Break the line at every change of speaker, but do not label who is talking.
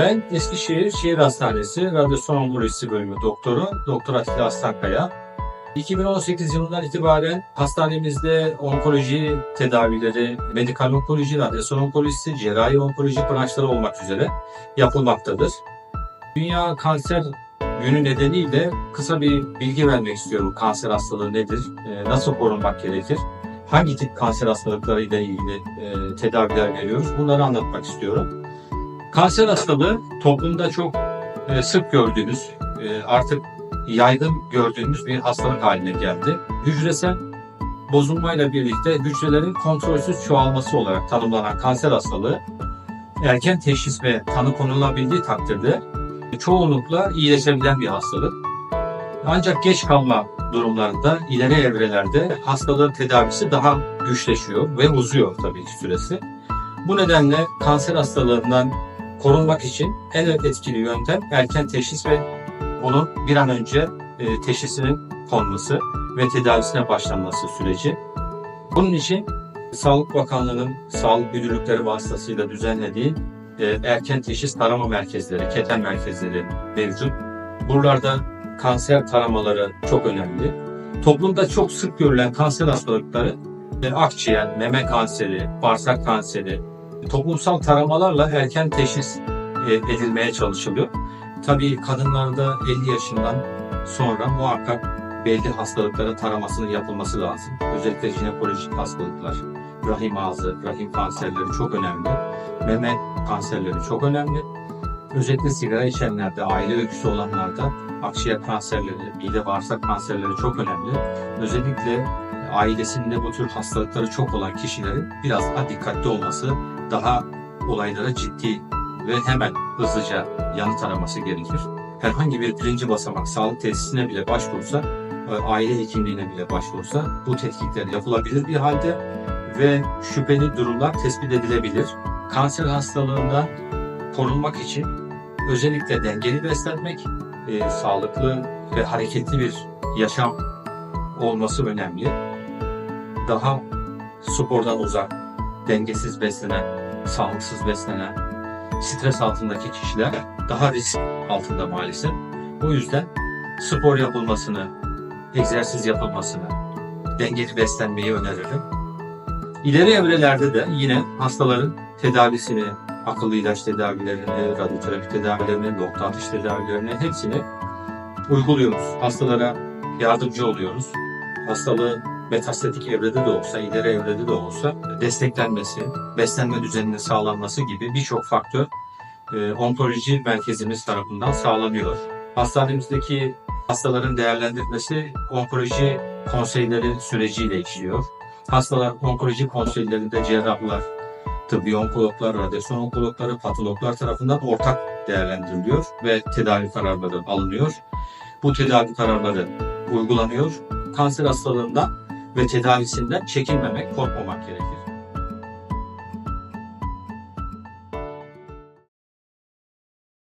Ben Eskişehir Şehir Hastanesi Radyasyon Onkolojisi Bölümü Doktoru Doktor Atilla Aslankaya. 2018 yılından itibaren hastanemizde onkoloji tedavileri, medikal onkoloji, radyasyon onkolojisi, cerrahi onkoloji branşları olmak üzere yapılmaktadır. Dünya Kanser Günü nedeniyle kısa bir bilgi vermek istiyorum. Kanser hastalığı nedir? e, Nasıl korunmak gerekir? Hangi tip kanser hastalıklarıyla ilgili e, tedaviler veriyoruz? Bunları anlatmak istiyorum. Kanser hastalığı toplumda çok e, sık gördüğümüz, e, artık yaygın gördüğümüz bir hastalık haline geldi. Hücresel bozulmayla birlikte hücrelerin kontrolsüz çoğalması olarak tanımlanan kanser hastalığı erken teşhis ve tanı konulabildiği takdirde çoğunlukla iyileşebilen bir hastalık. Ancak geç kalma durumlarında ileri evrelerde hastalığın tedavisi daha güçleşiyor ve uzuyor tabii ki süresi. Bu nedenle kanser hastalığından korunmak için en etkili yöntem erken teşhis ve bunun bir an önce e, teşhisinin konması ve tedavisine başlanması süreci. Bunun için Sağlık Bakanlığı'nın sağlık müdürlükleri vasıtasıyla düzenlediği e, erken teşhis tarama merkezleri, keten merkezleri mevcut. Buralarda kanser taramaları çok önemli. Toplumda çok sık görülen kanser hastalıkları e, akciğer, meme kanseri, bağırsak kanseri, toplumsal taramalarla erken teşhis e, edilmeye çalışılıyor. Tabii kadınlarda 50 yaşından sonra muhakkak belli hastalıkların taramasının yapılması lazım. Özellikle jinekolojik hastalıklar, rahim ağzı, rahim kanserleri çok önemli. Meme kanserleri çok önemli. Özellikle sigara içenlerde, aile öyküsü olanlarda akciğer kanserleri, mide bağırsak kanserleri çok önemli. Özellikle ailesinde bu tür hastalıkları çok olan kişilerin biraz daha dikkatli olması, daha olaylara ciddi ve hemen hızlıca yanıt araması gerekir. Herhangi bir birinci basamak sağlık tesisine bile başvursa, e, aile hekimliğine bile başvursa bu tetkikler yapılabilir bir halde ve şüpheli durumlar tespit edilebilir. Kanser hastalığından korunmak için özellikle dengeli beslenmek, e, sağlıklı ve hareketli bir yaşam olması önemli. Daha spordan uzak, dengesiz beslenen, sağlıksız beslenen, stres altındaki kişiler daha risk altında maalesef. O yüzden spor yapılmasını, egzersiz yapılmasını, dengeli beslenmeyi öneririm. İleri evrelerde de yine hastaların tedavisini, akıllı ilaç tedavilerini, radyoterapi tedavilerini, nokta atış tedavilerini hepsini uyguluyoruz. Hastalara yardımcı oluyoruz. Hastalığın metastatik evrede de olsa, ileri evrede de olsa desteklenmesi, beslenme düzeninin sağlanması gibi birçok faktör e, onkoloji merkezimiz tarafından sağlanıyor. Hastanemizdeki hastaların değerlendirmesi onkoloji konseyleri süreciyle işliyor. Hastalar onkoloji konseylerinde cerrahlar, tıbbi onkologlar, radyasyon onkologları, patologlar tarafından ortak değerlendiriliyor ve tedavi kararları alınıyor. Bu tedavi kararları uygulanıyor. Kanser hastalığından ve tedavisinden çekinmemek, korkmamak gerekir.